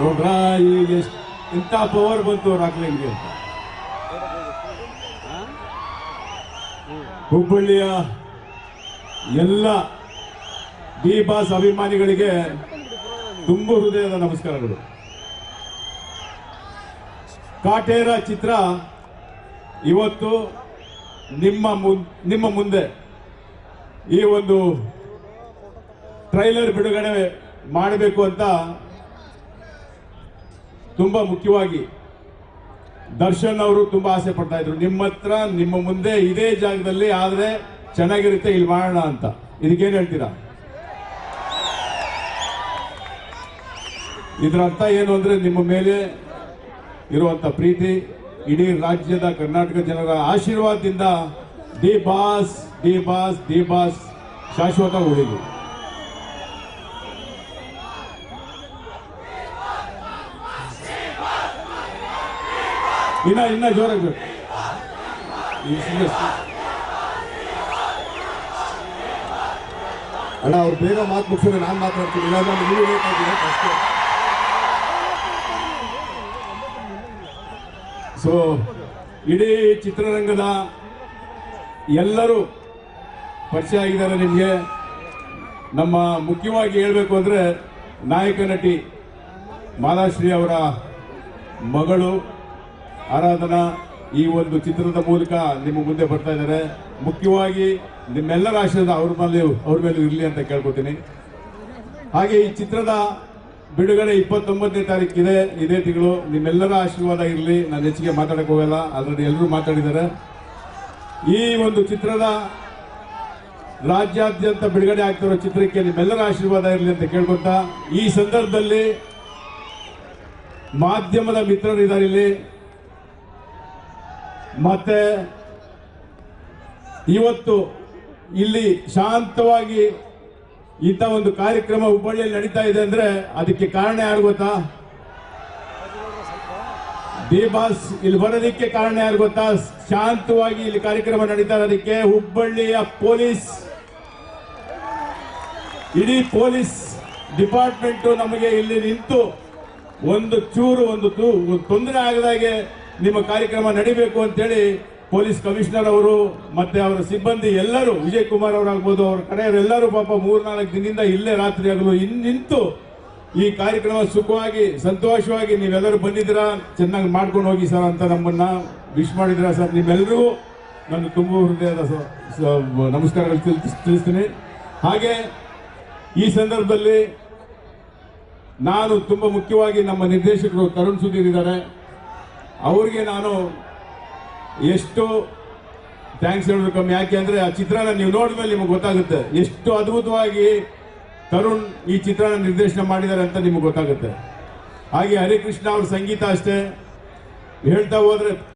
ನೋಡ್ರ ಈಗ ಇಂಥ ಪವರ್ ಬಂತು ರಾಕ್ಲಿಂಗ್ಗೆ ಅಂತ ಹುಬ್ಬಳ್ಳಿಯ ಎಲ್ಲ ಡಿ ಬಾಸ್ ಅಭಿಮಾನಿಗಳಿಗೆ ತುಂಬ ಹೃದಯದ ನಮಸ್ಕಾರಗಳು. ಕಾಟೇರ ಚಿತ್ರ ಇವತ್ತು ನಿಮ್ಮ ನಿಮ್ಮ ಮುಂದೆ. ಈ ಒಂದು ಟ್ರೈಲರ್ ಬಿಡುಗಡೆ ಮಾಡಬೇಕು ಅಂತ ತುಂಬಾ ಮುಖ್ಯವಾಗಿ ದರ್ಶನ್ ಅವರು ತುಂಬಾ ಆಸೆ ಪಡ್ತಾ ಇದ್ರು. ನಿಮ್ಮ ಹತ್ರ, ನಿಮ್ಮ ಮುಂದೆ ಇದೇ ಜಾಗದಲ್ಲಿ, ಆದ್ರೆ ಚೆನ್ನಾಗಿರುತ್ತೆ ಇಲ್ಲಿ ಮಾಡೋಣ ಅಂತ. ಇದಕ್ಕೇನು ಹೇಳ್ತೀರಾ? ಇದರ ಅರ್ಥ ಏನು ಅಂದ್ರೆ ನಿಮ್ಮ ಮೇಲೆ ಇರುವಂತ ಪ್ರೀತಿ, ಇಡೀ ರಾಜ್ಯದ ಕರ್ನಾಟಕ ಜನರ ಆಶೀರ್ವಾದದಿಂದ the boss the boss the boss ಶಾಶ್ವತ ಉಳಿದು. ಇನ್ನ ಇನ್ನ ಜೋರಾಗಿ. ಅಣ್ಣ, ಅವ್ರು ಬೇಗ ಮಾತು ಮುಗಿಸಿದ್ರೆ ನಾನು ಮಾತಾಡ್ತೀನಿ. ಇಲ್ಲಾಂದ್ರೆ ನೀವು ಅಷ್ಟೇ. ಸೊ ಇಡೀ ಚಿತ್ರರಂಗದ ಎಲ್ಲರೂ ಪರಿಚಯ ಆಗಿದ್ದಾರೆ ನಿಮಗೆ. ನಮ್ಮ ಮುಖ್ಯವಾಗಿ ಹೇಳಬೇಕು ಅಂದರೆ ನಾಯಕ ನಟಿ ಮಾಲಾಶ್ರೀ ಅವರ ಮಗಳು ಆರಾಧನಾ, ಈ ಒಂದು ಚಿತ್ರದ ಮೂಲಕ ನಿಮ್ಮ ಮುಂದೆ ಬರ್ತಾ ಇದ್ದಾರೆ. ಮುಖ್ಯವಾಗಿ ನಿಮ್ಮೆಲ್ಲರ ಆಶೀರ್ವಾದ ಅವ್ರ ಮೇಲೆ ಅವ್ರ ಮೇಲೆ ಇರಲಿ ಅಂತ ಕೇಳ್ಕೊತೀನಿ. ಹಾಗೆ ಈ ಚಿತ್ರದ ಬಿಡುಗಡೆ ಇಪ್ಪತ್ತೊಂಬತ್ತನೇ ತಾರೀಕಿದೆ ಇದೇ ತಿಂಗಳು. ನಿಮ್ಮೆಲ್ಲರ ಆಶೀರ್ವಾದ ಇರಲಿ. ನಾನು ಹೆಚ್ಚಿಗೆ ಮಾತಾಡಕ್ಕೆ ಹೋಗಲ್ಲ. ಆಲ್ರೆಡಿ ಎಲ್ಲರೂ ಮಾತಾಡಿದ್ದಾರೆ. ಈ ಒಂದು ಚಿತ್ರದ ರಾಜ್ಯಾದ್ಯಂತ ಬಿಡುಗಡೆ ಆಗ್ತಿರೋ ಚಿತ್ರಕ್ಕೆ ನಿಮ್ಮೆಲ್ಲರ ಆಶೀರ್ವಾದ ಇರಲಿ ಅಂತ ಕೇಳ್ಕೊತಾ, ಈ ಸಂದರ್ಭದಲ್ಲಿ ಮಾಧ್ಯಮದ ಮಿತ್ರರಿದ್ದಾರೆ ಇಲ್ಲಿ. ಮತ್ತೆ ಇವತ್ತು ಇಲ್ಲಿ ಶಾಂತವಾಗಿ ಇಂಥ ಒಂದು ಕಾರ್ಯಕ್ರಮ ಹುಬ್ಬಳ್ಳಿಯಲ್ಲಿ ನಡೀತಾ ಇದೆ ಅಂದ್ರೆ ಅದಕ್ಕೆ ಕಾರಣ ಯಾರು ಗೊತ್ತಾ? ಡಿ ಬಾಸ್ ಇಲ್ಲಿ ಬರೋದಕ್ಕೆ ಕಾರಣ ಯಾರು ಗೊತ್ತಾ? ಶಾಂತವಾಗಿ ಇಲ್ಲಿ ಕಾರ್ಯಕ್ರಮ ನಡೀತಾ ಇರೋದಕ್ಕೆ ಹುಬ್ಬಳ್ಳಿಯ ಪೊಲೀಸ್. ಇಡೀ ಪೊಲೀಸ್ ಡಿಪಾರ್ಟ್ಮೆಂಟ್ ನಮಗೆ ಇಲ್ಲಿ ನಿಂತು ಒಂದು ಚೂರು ಒಂದು ತೊಂದರೆ ಆಗದಾಗೆ ನಿಮ್ಮ ಕಾರ್ಯಕ್ರಮ ನಡಿಬೇಕು ಅಂತೇಳಿ ಪೊಲೀಸ್ ಕಮಿಷನರ್ ಅವರು ಮತ್ತೆ ಅವರ ಸಿಬ್ಬಂದಿ ಎಲ್ಲರೂ, ವಿಜಯ್ ಕುಮಾರ್ ಅವರಾಗ್ಬೋದು, ಅವರ ಕಡೆಯವರೆಲ್ಲರೂ ಪಾಪ ಮೂರ್ನಾಲ್ಕು ದಿನದಿಂದ ಇಲ್ಲೇ ರಾತ್ರಿ ಆಗಲು ನಿಂತು ಈ ಕಾರ್ಯಕ್ರಮ ಸುಖವಾಗಿ, ಸಂತೋಷವಾಗಿ ನೀವೆಲ್ಲರೂ ಬಂದಿದ್ದೀರಾ, ಚೆನ್ನಾಗಿ ಮಾಡ್ಕೊಂಡು ಹೋಗಿ ಸರ್ ಅಂತ ನಮ್ಮನ್ನ ವಿಶ್ ಮಾಡಿದ್ರ ಸರ್ ನಿಮ್ಮೆಲ್ಲರಿಗೂ ನನ್ನ ತುಂಬ ಹೃದಯದ ನಮಸ್ಕಾರಗಳು ತಿಳ್- ತಿಳಿಸ್ತೀನಿ. ಹಾಗೆ ಈ ಸಂದರ್ಭದಲ್ಲಿ ನಾನು ತುಂಬ ಮುಖ್ಯವಾಗಿ ನಮ್ಮ ನಿರ್ದೇಶಕರು ತರುಣ್ ಸುಧೀರ್ ಇದ್ದಾರೆ. ಅವ್ರಿಗೆ ನಾನು ಎಷ್ಟು ಥ್ಯಾಂಕ್ಸ್ ಹೇಳಬೇಕು ಯಾಕೆ ಅಂದರೆ ಆ ಚಿತ್ರನ ನೀವು ನೋಡಿದ್ಮೇಲೆ ನಿಮಗೆ ಗೊತ್ತಾಗುತ್ತೆ. ಎಷ್ಟು ಅದ್ಭುತವಾಗಿ ತರುಣ್ ಈ ಚಿತ್ರನ ನಿರ್ದೇಶನ ಮಾಡಿದ್ದಾರೆ ಅಂತ ನಿಮಗೆ ಗೊತ್ತಾಗುತ್ತೆ. ಹಾಗೆ ಹರಿಕೃಷ್ಣ ಅವ್ರ ಸಂಗೀತ ಅಷ್ಟೇ. ಹೇಳ್ತಾ ಹೋದ್ರೆ